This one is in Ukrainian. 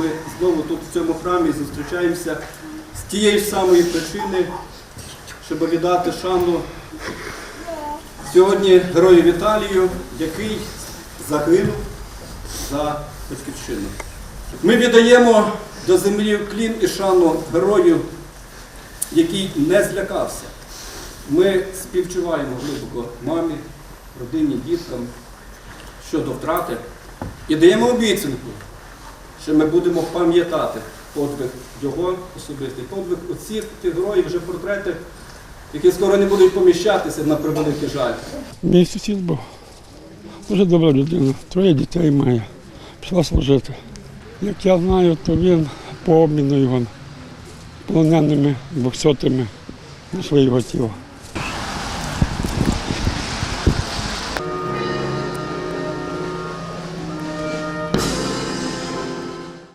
ми знову тут в цьому храмі зустрічаємося з тієї ж самої причини, щоб віддати шану сьогодні герою Віталію, який загинув за батьківщину. Ми віддаємо до землі клін і шану герою, який не злякався. Ми співчуваємо глибоко мамі, родині, діткам щодо втрати і даємо обіцянку, що ми будемо пам'ятати подвиг його особистий, подвиг оцих тих героїв, вже портрети, які скоро не будуть поміщатися на превеликий жаль. Мій сусід був. Дуже добра людина. Троє дітей має. Пішла служити. Як я знаю, то він по обміну його полоненими, двохсотими знайшли його тіло.